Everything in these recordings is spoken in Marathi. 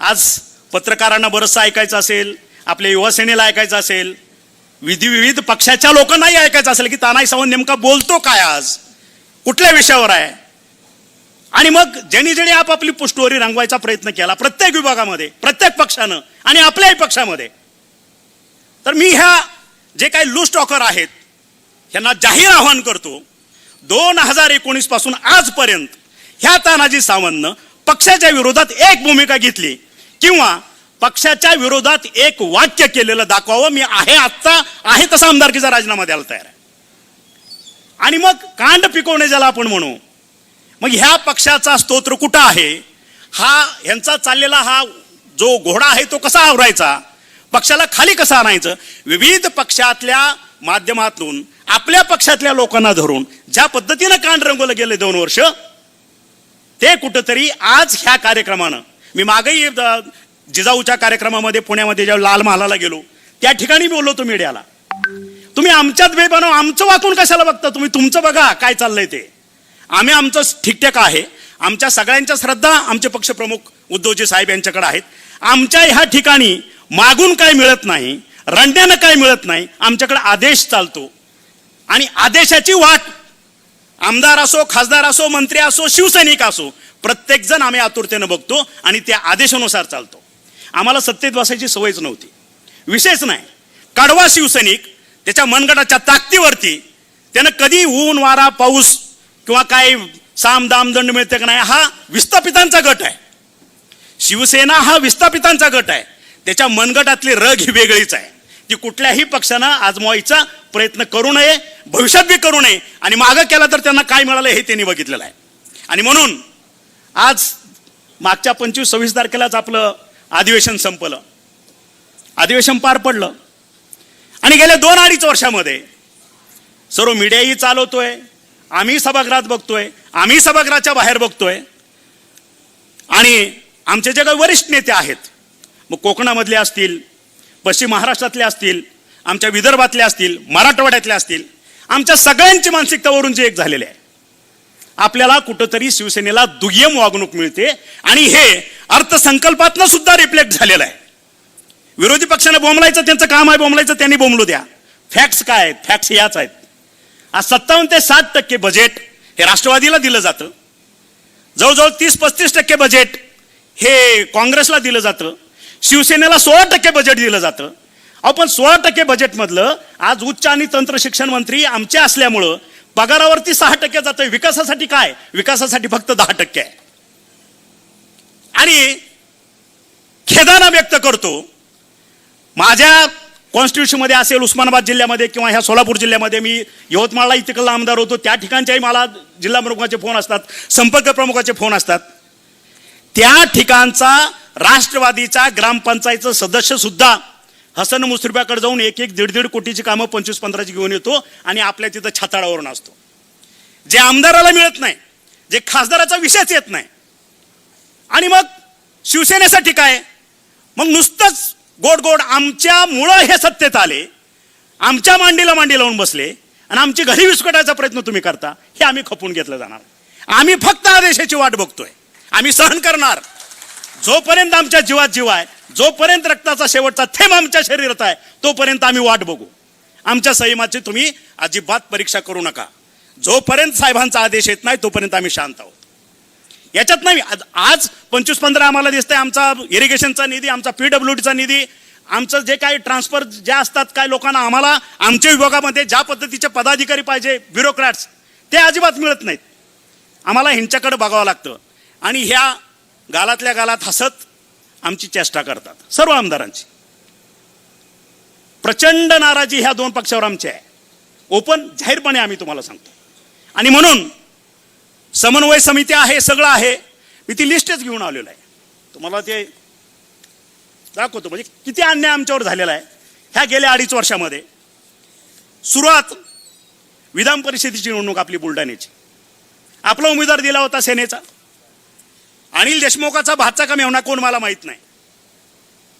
आज पत्रकारांना बरंचसं ऐकायचं असेल आपल्या युवासेनेला ऐकायचं असेल विधी विविध पक्षाच्या लोकांनाही ऐकायचं असेल की तानाई सावंत नेमका बोलतो काय आज? कुठल्या विषयावर आहे? आणि मग ज्यांनी ज्यांनी आपापली पुष्टवरी रंगवायचा प्रयत्न केला प्रत्येक विभागामध्ये प्रत्येक पक्षानं आणि आपल्याही पक्षामध्ये. तर मी ह्या जे काही लूज टॉकर आहेत ह्यांना जाहीर आव्हान करतो दोन हजार एकोणीसपासून आजपर्यंत ह्या तानाजी सावंतनं पक्षाच्या विरोधात एक भूमिका घेतली. किंवा पक्षाच्या विरोधात एक वाक्य केलेलं दाखवावं. मी आहे आत्ता आहे तसा आमदारकीचा राजीनामा द्यायला तयार आहे. आणि मग कांड पिकवणे ज्याला आपण म्हणू मग ह्या पक्षाचा स्तोत्र कुठं आहे? हा ह्यांचा चाललेला हा जो घोडा आहे तो कसा आवरायचा? पक्षाला खाली कसा आणायचं? विविध पक्षातल्या माध्यमातून आपल्या पक्षातल्या लोकांना धरून ज्या पद्धतीनं कांड रंगवलं गेले दोन वर्ष ते कुठंतरी आज ह्या कार्यक्रमानं मी मागही जिजाऊच्या कार्यक्रमामध्ये पुण्यामध्ये जेव्हा लाल महालाला गेलो त्या ठिकाणी बोललो तो मीडियाला. तुम्ही आमच्यात बेबनव आमचं वाकून कशाला बघता? तुम्ही तुमचं बघा काय चाललंय ते. आम्ही आमचं ठीकठाक आहे. आमच्या सगळ्यांच्या श्रद्धा आमचे पक्षप्रमुख उद्धवजी साहेब यांच्याकडे आहेत. आमच्या ह्या ठिकाणी मागून काय मिळत नाही रंड्यानं काय मिळत नाही आमच्याकडे आदेश चालतो. आणि आदेशाची वाट आमदार असो खासदार असो मंत्री असो शिवसैनिक असो प्रत्येक जण आम्ही आतुरतेनं बघतो आणि त्या आदेशानुसार चालतो. आम्हाला सत्तेत बसायची सवयच नव्हती. विशेष नाही. कडवा शिवसैनिक त्याच्या मनगटाच्या ताकदीवरती त्यानं कधी ऊन वारा पाऊस किंवा काय साम दाम दंड मिळते का नाही हा विस्थापितांचा गट आहे. शिवसेना हा विस्थापितांचा गट आहे. त्याच्या मनगटातली रग ही वेगळीच आहे. ती कुठल्याही पक्षानं आजमावायचा प्रयत्न करू नये भविष्यात बी करू नये आणि मागं केला तर त्यांना काय मिळालं हे त्यांनी बघितलेलं आहे. आणि म्हणून आज मागच्या पंचवीस सव्वीस तारखेलाच आपलं अधिवेशन संपलं. अधिवेशन पार पडलं. आणि गेल्या दोन अडीच वर्षामध्ये सर्व मीडियाही चालवतोय आम्ही सभागृहात बघतोय आम्ही सभागृहाच्या बाहेर बघतोय. आणि आमचे जे काही वरिष्ठ नेते आहेत मग कोकणामधले असतील पश्चिम महाराष्ट्रातले असतील आमच्या विदर्भातले असतील मराठवाड्यातले असतील आमच्या सगळ्यांची मानसिकता वरून जे एक झालेले आहे आपल्याला कुठंतरी शिवसेनेला दुय्यम वागणूक मिळते आणि हे अर्थसंकल्पातनं सुद्धा रिफ्लेक्ट झालेलं आहे. विरोधी पक्षाने बोंबलायचं त्यांचं काम आहे बोंबलायचं त्यांनी बोंबलू द्या. फॅक्ट्स काय आहेत? फॅक्ट्स याच आहेत. आज सत्तावन्न ते साठ टक्के बजेट हे राष्ट्रवादीला दिलं जातं. जवळजवळ तीस पस्तीस टक्के बजेट हे काँग्रेसला दिलं जातं. शिवसेनेला सोळा टक्के बजेट दिलं जातं. आपण सोळा टक्के बजेटमधलं आज उच्च आणि तंत्र शिक्षण मंत्री आमचे असल्यामुळं पगारावरती सहा टक्के जातोय. विकासासाठी काय? विकासासाठी फक्त दहा टक्के. आहे आणि खेदाना व्यक्त करतो माझ्या कॉन्स्टिट्युशनमध्ये असेल उस्मानाबाद जिल्ह्यामध्ये किंवा ह्या सोलापूर जिल्ह्यामध्ये मी यवतमाळला तिकडला आमदार होतो. त्या ठिकाणच्याही मला जिल्हा प्रमुखाचे फोन असतात संपर्क प्रमुखाचे फोन असतात. त्या ठिकाणचा राष्ट्रवादीचा ग्रामपंचायतचा सदस्य सुद्धा हसन मुश्रीफाकडे जाऊन एक एक दीड दीड कोटीची कामं पंचवीस पंधराची घेऊन येतो आणि आपल्या तिथं छाताळावरून असतो जे आमदाराला मिळत नाही जे खासदाराचा विषयच येत नाही. आणि मग शिवसेनेसाठी काय? मग नुसतंच गोड गोड आमच्यामुळं हे सत्तेत आले आमच्या मांडीला मांडी लावून बसले आणि आमची घरी विस्कटायचा प्रयत्न तुम्ही करता हे आम्ही खपून घेतलं जाणार. आम्ही फक्त आदेशाची वाट बघतोय. आम्ही सहन करणार. जोपर्यंत आमच्या जीवात जीव आहे जोपर्यंत रक्ताचा शेवटचा थेंब आमच्या शरीरात आहे तोपर्यंत आम्ही वाट बघू. आमच्या संयमाची तुम्ही अजिबात परीक्षा करू नका. जोपर्यंत साहेबांचा आदेश येत नाही तोपर्यंत आम्ही शांत आहोत. याच्यात नाही आज- आज पंचवीस पंधरा आम्हाला दिसतंय आमचा इरिगेशनचा निधी आमचा पीडब्ल्यू डीचा निधी आमचं जे काही ट्रान्सफर ज्या असतात काय लोकांना आम्हाला आमच्या विभागामध्ये ज्या पद्धतीचे पदाधिकारी पाहिजे ब्युरोक्रॅट्स ते अजिबात मिळत नाहीत. आम्हाला ह्यांच्याकडे बघावं लागतं. आणि ह्या गालातल्या गालात हसत आमची चेष्टा करतात. सर्व आमदारांची. प्रचंड नाराजी ह्या दोन पक्षावर आमची आहे. ओपन जाहीरपणे आम्ही तुम्हाला सांगतो. आणि म्हणून समन्वय समिती आहे सगळं आहे. मी ती लिस्टच घेऊन आलेलो आहे. तुम्हाला ते दाखवतो. म्हणजे किती अन्याय आमच्यावर झालेला आहे. ह्या गेल्या अडीच वर्षामध्ये. सुरुवात विधान परिषदेची निवडणूक आपली बुलढाण्याची. आपला उमेदवार दिला होता सेनेचा. अनिल देशमुखाचा भातचा का मेवणा कोण मला माहीत नाही.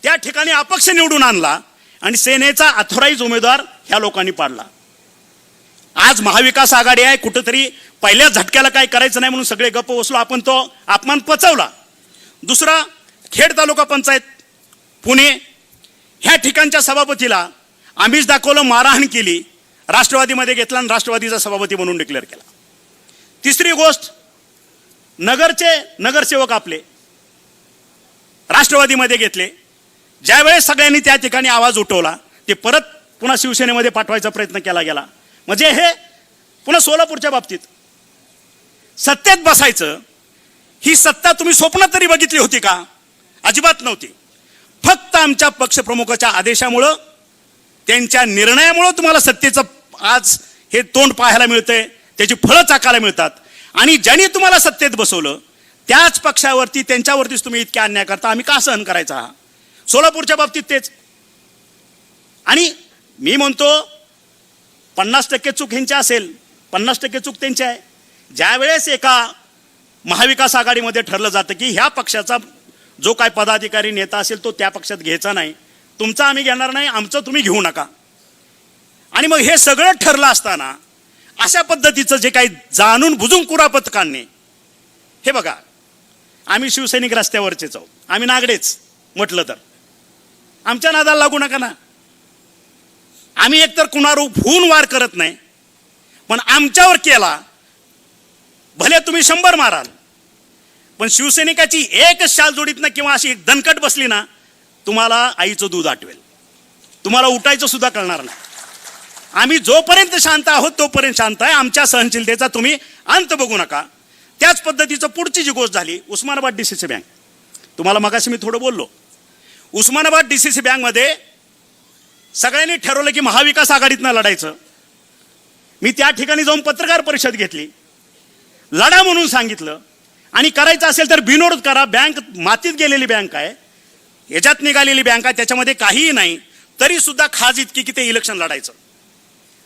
त्या ठिकाणी अपक्ष निवडून आणला आणि सेनेचा अथोराईज उमेदवार ह्या लोकांनी पाडला. आज महाविकास आघाडी आहे कुठंतरी पहिल्या झटक्याला काय करायचं नाही म्हणून सगळे गप्प बसलो. आपण तो अपमान पचवला. दुसरा खेड तालुका पंचायत पुणे. ह्या ठिकाणच्या सभापतीला आम्हीच दाखवलं मारहाण केली. राष्ट्रवादीमध्ये घेतला आणि राष्ट्रवादीचा सभापती म्हणून डिक्लेअर केला. तिसरी गोष्ट नगरचे नगरसेवक आपले राष्ट्रवादीमध्ये घेतले. ज्यावेळेस सगळ्यांनी त्या ठिकाणी आवाज उठवला ते परत पुन्हा शिवसेनेमध्ये पाठवायचा प्रयत्न केला गेला. म्हणजे हे पुन्हा सोलापूरच्या बाबतीत. सत्तेत बसायचं ही सत्ता तुम्ही स्वप्नात तरी बघितली होती का? अजिबात नव्हती. फक्त आमच्या पक्षप्रमुखाच्या आदेशामुळं त्यांच्या निर्णयामुळं तुम्हाला सत्तेचं आज हे तोंड पाहायला मिळतंय त्याची फळं चाकायला मिळतात. आणि ज्यांनी तुम्हाला सत्तेत बसवलं त्याच पक्षावरती त्यांच्यावरतीच तुम्ही इतक्या अन्याय करता. आम्ही का सहन करायचा? हा सोलापूरच्या बाबतीत तेच. आणि मी म्हणतो पन्नास टक्के चूक ह्यांची असेल पन्नास टक्के चूक त्यांची आहे. ज्यावेळेस एका महाविकास आघाडीमध्ये ठरलं जातं की ह्या पक्षाचा जो काय पदाधिकारी नेता असेल तो त्या पक्षात घ्यायचा नाही. तुमचा आम्ही घेणार नाही आमचं तुम्ही घेऊ नका. आणि मग हे सगळं ठरलं असताना अशा पद्धतीचं जे काही जाणून बुजून कुरापत काढणे हे बघा आम्ही शिवसैनिक रस्त्यावरचेच आहोत. आम्ही नागडेच म्हटलं तर. आमच्या नादाला लागू नका ना. आम्ही एकतर कुणावर होऊन वार करत नाही पण आमच्यावर केला भले तुम्ही शंभर माराल पण शिवसैनिकाची एक शाल जोडीत ना किंवा अशी एक दणकट बसली ना तुम्हाला आईचं दूध आठवेल. तुम्हाला उठायचं सुद्धा कळणार नाही. आम्ही जोपर्यंत शांत आहोत तोपर्यंत शांत आहे. आमच्या सहनशीलतेचा तुम्ही अंत बघू नका. त्याच पद्धतीचं पुढची जी गोष्ट झाली Osmanabad D C C bank तुम्हाला मगाशी मी थोडं बोललो. उस्मानाबाद डी सी सी बँकमध्ये सगळ्यांनी ठरवलं की महाविकास आघाडीतनं लढायचं. मी त्या ठिकाणी जाऊन पत्रकार परिषद घेतली. लढा म्हणून सांगितलं. आणि करायचं असेल तर बिनोड करा. बँक मातीत गेलेली बँक आहे. याच्यात निघालेली बँक आहे. त्याच्यामध्ये काहीही नाही. तरीसुद्धा खाज इतकी की ते इलेक्शन लढायचं.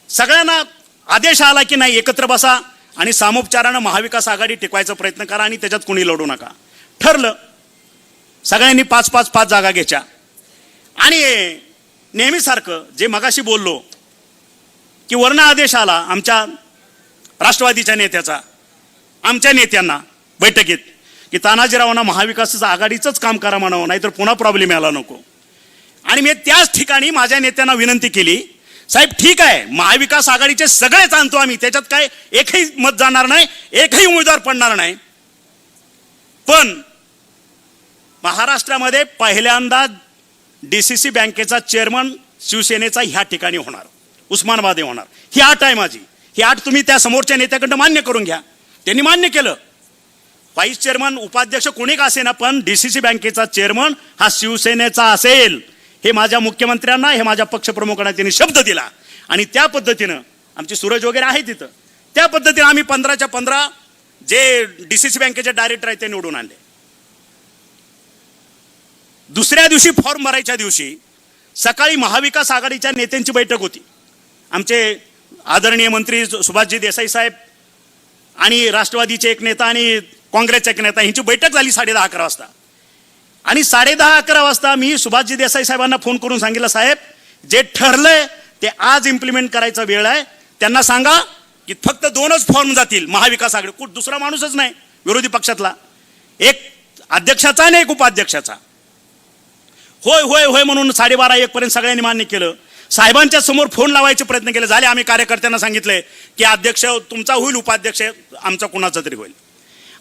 सगळ्यांना आदेश आला की नाही एकत्र बसा आणि सामोपचारानं महाविकास आघाडी टिकवायचा प्रयत्न करा आणि त्याच्यात कुणी लढू नका. ठरलं सगळ्यांनी पाच पाच पाच जागा घ्यायच्या आणि नेहमीसारखं जे मगाशी बोललो की वर्ण आदेश आला आमच्या राष्ट्रवादीच्या नेत्याचा आमच्या नेत्यांना बैठकीत की तानाजीरावांना महाविकासाचं आघाडीचंच काम करा म्हणावं नाहीतर पुन्हा प्रॉब्लेम यायला नको. आणि मी त्याच ठिकाणी माझ्या नेत्यांना विनंती केली साहेब ठीक आहे. महाविकास आघाडीचे सगळेच आणतो आम्ही. त्याच्यात काय एकही मत जाणार नाही एकही उमेदवार पडणार नाही. पण महाराष्ट्रामध्ये पहिल्यांदा डी सी सी बँकेचा चेअरमन शिवसेनेचा ह्या ठिकाणी होणार. उस्मानाबाद होणार. ही आट आहे माझी. ही आठ तुम्ही त्या समोरच्या नेत्याकडनं मान्य करून घ्या. त्यांनी मान्य केलं. व्हाईस चेअरमन उपाध्यक्ष कोणी का असेना पण डी सी सी बँकेचा चेअरमन हा शिवसेनेचा असेल. हे माझ्या मुख्यमंत्र्यांना हे माझ्या पक्षप्रमुखांना त्यांनी शब्द दिला. आणि त्या पद्धतीनं आमचे सूरज वगैरे आहे तिथं. त्या पद्धतीनं आम्ही पंधराच्या पंधरा जे डी सी सी बँकेचे डायरेक्टर आहेत ते निवडून आणले. दुसऱ्या दिवशी फॉर्म भरायच्या दिवशी सकाळी महाविकास आघाडीच्या नेत्यांची बैठक होती. आमचे आदरणीय मंत्री सुभाषजी देसाई साहेब आणि राष्ट्रवादीचे एक नेता आणि काँग्रेसचा एक नेता यांची बैठक झाली साडे दहा अकरा वाजता. आणि साडेदहा अकरा वाजता मी सुभाषजी देसाई साहेबांना फोन करून सांगितलं साहेब जे ठरलंय ते आज इम्प्लिमेंट करायचा वेळ आहे. त्यांना सांगा की फक्त दोनच फॉर्म जातील. महाविकास आघाडी. कुठ दुसरा माणूसच नाही विरोधी पक्षातला. एक अध्यक्षाचा आणि एक उपाध्यक्षाचा. होय होय होय म्हणून साडेबारा एक पर्यंत सगळ्यांनी मान्य केलं. साहेबांच्या समोर फोन लावायचे प्रयत्न केले. झाले आम्ही कार्यकर्त्यांना सांगितले की अध्यक्ष तुमचा होईल उपाध्यक्ष आमचा कुणाचा तरी होईल.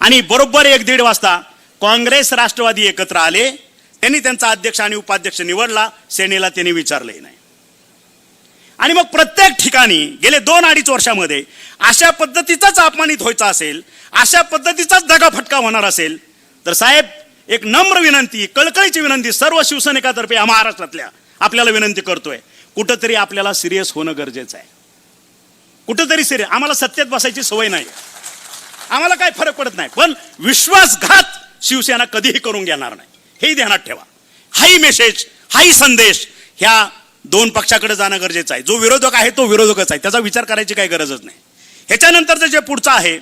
आणि बरोबर एक दीड वाजता काँग्रेस राष्ट्रवादी एकत्र आले त्यांनी त्यांचा अध्यक्ष आणि उपाध्यक्ष निवडला सेनेला त्यांनी विचारलंही नाही. आणि मग प्रत्येक ठिकाणी गेले दोन अडीच वर्षामध्ये अशा पद्धतीचाच अपमानित व्हायचा असेल अशा पद्धतीचाच दगाफटका होणार असेल तर साहेब एक नम्र विनंती कळकळीची विनंती सर्व शिवसैनिकातर्फे या महाराष्ट्रातल्या आपल्याला विनंती करतोय कुठंतरी आपल्याला सिरियस होणं गरजेचं आहे. कुठंतरी सिरियस आम्हाला सत्तेत बसायची सवय नाही. आम्हाला काय फरक पडत नाही पण विश्वासघात शिवसेना कधीही करून घेणार नाही. हेही ध्यानात ठेवा. हाही मेसेज हाही संदेश ह्या दोन पक्षाकडे जाणं गरजेचं आहे. जो विरोधक आहे तो विरोधकच आहे. त्याचा विचार करायची काही गरजच नाही. ह्याच्यानंतरचं जे पुढचं आहे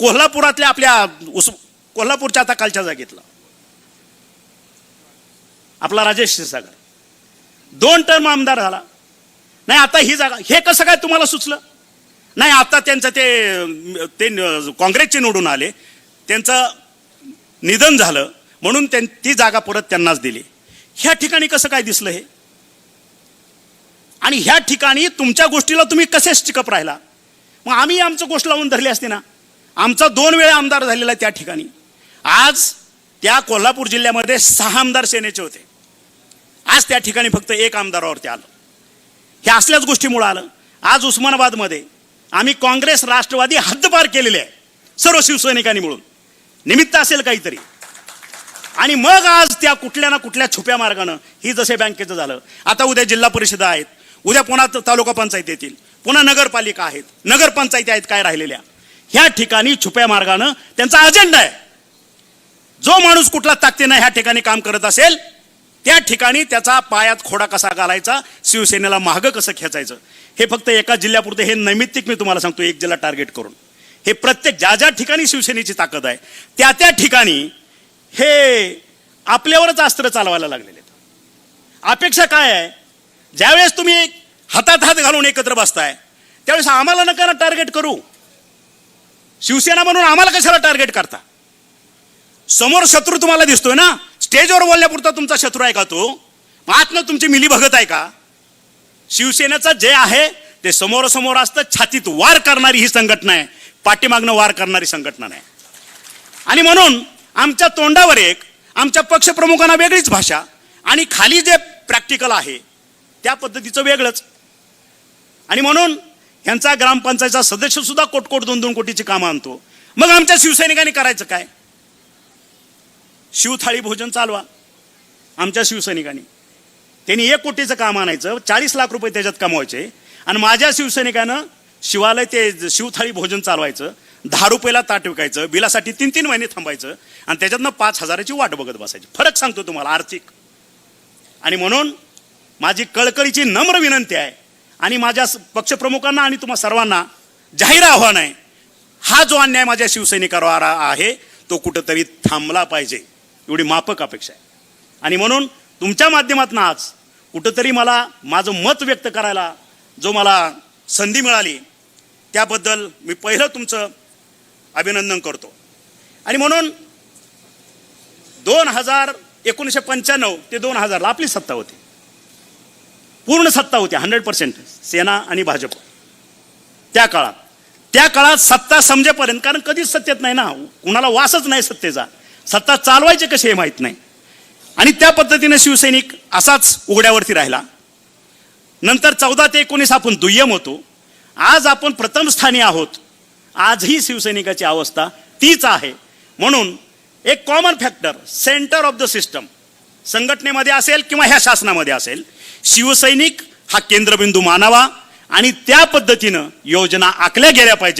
कोल्हापुरातल्या आपल्या उस कोल्हापूरच्या आता कालच्या जागेतला. आपला राजेश क्षीरसागर. दोन टर्म आमदार झाला. नाही आता ही जागा हे कसं काय तुम्हाला सुचलं? नाही आता त्यांचं ते ते काँग्रेसचे निवडून आले. त्यांचं निधन झालं म्हणून त्यां- ती जागा परत त्यांनाच दिली. ह्या ठिकाणी कसं काय दिसलं हे? आणि ह्या ठिकाणी तुमच्या गोष्टीला तुम्ही कसे टिकप राहिला? मग आम्ही आमचं गोष्ट लावून धरली असते ना? आमचा दोन वेळा आमदार झालेला आहे त्या ठिकाणी. आज त्या कोल्हापूर जिल्ह्यामध्ये सहा आमदार सेनेचे होते. आज त्या ठिकाणी फक्त एक आमदारावरती आलं. हे असल्याच गोष्टीमुळं आलं. आज उस्मानाबादमध्ये आम्ही काँग्रेस राष्ट्रवादी हद्दपार केलेले आहे. सर्व शिवसैनिकांनी मिळून. निमित्त असेल काहीतरी. आणि मग आज त्या कुठल्या ना कुठल्या छुप्या मार्गानं ही जसे बँकेचं झालं. आता उद्या जिल्हा परिषदा आहेत. उद्या पुन्हा तालुका पंचायत येतील. पुन्हा नगरपालिका आहेत. नगरपंचायती आहेत काय राहिलेल्या. ह्या ठिकाणी छुप्या मार्गानं त्यांचा अजेंडा आहे. जो माणूस कुठला ताकदीनं ह्या ठिकाणी काम करत असेल त्या ठिकाणी त्याचा पायात खोडा कसा घालायचा शिवसेनेला मागं कसं खेचायचं हे फक्त एका जिल्ह्यापुरते हे नैमित्तिक मी तुम्हाला सांगतो एक जिल्हा टार्गेट करून. हे प्रत्येक ज्या ज्या ठिकाणी शिवसेनेची ताकद आहे त्या त्या ठिकाणी हे आपल्यावरच अस्त्र चालवायला लागलेले आहेत. अपेक्षा काय आहे? ज्यावेळेस तुम्ही हातात हात घालून एकत्र बसताय त्यावेळेस आम्हाला नका ना टार्गेट करू. शिवसेना म्हणून आम्हाला कशाला टार्गेट करता? समोर शत्रू तुम्हाला दिसतोय ना? स्टेजवर बोलण्यापुरता तुमचा शत्रू आहे का तो? मग आतनं तुमची मिली भगत आहे का? शिवसेनेचं जे आहे ते समोरासमोर असतं छातीत वार करणारी ही संघटना आहे. पाठीमागनं वार करणारी संघटना नाही. आणि म्हणून आमच्या तोंडावर एक आमच्या पक्षप्रमुखांना वेगळीच भाषा आणि खाली जे प्रॅक्टिकल आहे त्या पद्धतीचं वेगळंच. आणि म्हणून ह्यांचा ग्रामपंचायतचा सदस्य सुद्धा कोटकोट दोन दोन कोटीची कामं आणतो. मग आमच्या शिवसैनिकांनी करायचं काय? शिवथाळी भोजन चालवा आमच्या शिवसैनिकांनी. त्यांनी एक कोटीचं काम आणायचं चाळीस लाख रुपये त्याच्यात कमवायचे. आणि माझ्या शिवसैनिकानं शिवालय ते शिवथाळी भोजन चालवायचं दहा रुपयाला ताट विकायचं बिलासाठी तीन तीन महिने थांबायचं आणि त्याच्यातनं पाच हजाराची वाट बघत बसायची. फरक सांगतो तुम्हाला आर्थिक. आणि म्हणून माझी कळकळीची नम्र विनंती आहे आणि माझ्या पक्षप्रमुखांना आणि तुम्हा सर्वांना जाहीर आव्हान आहे हा जो अन्याय माझ्या शिवसैनिकावर आहे तो कुठंतरी थांबला पाहिजे. एवढी मापक अपेक्षा आहे. आणि म्हणून तुमच्या माध्यमातून आज कुठंतरी मला माझं मत व्यक्त करायला जो मला संधी मिळाली त्याबद्दल मी पहिलं तुमचं अभिनंदन करतो. आणि म्हणून दोन हजार एकोणीसशे पंच्याण्णव ते दोन हजारला आपली सत्ता होती. पूर्ण सत्ता होती हंड्रेड पर्सेंट सेना आणि भाजप. त्या काळात. त्या काळात सत्ता समजेपर्यंत कारण कधीच सत्तेत नाही ना कुणाला वासच नाही सत्तेचा. सत्ता चालवायचे कसे हे माहीत नाही. आणि त्या पद्धतीने शिवसैनिक असाच उघड्यावरती राहिला. नंतर चौदा ते एकोणीस आपण दुय्यम होतो. आज आपण प्रथम स्थानी आहोत. आजही शिवसैनिकाची अवस्था तीच आहे. म्हणून एक common factor centre of the system संघटनेमध्ये असेल किंवा ह्या शासनामध्ये असेल शिवसैनिक हा केंद्रबिंदू मानावा आणि त्या पद्धतीनं योजना आखल्या गेल्या पाहिजे.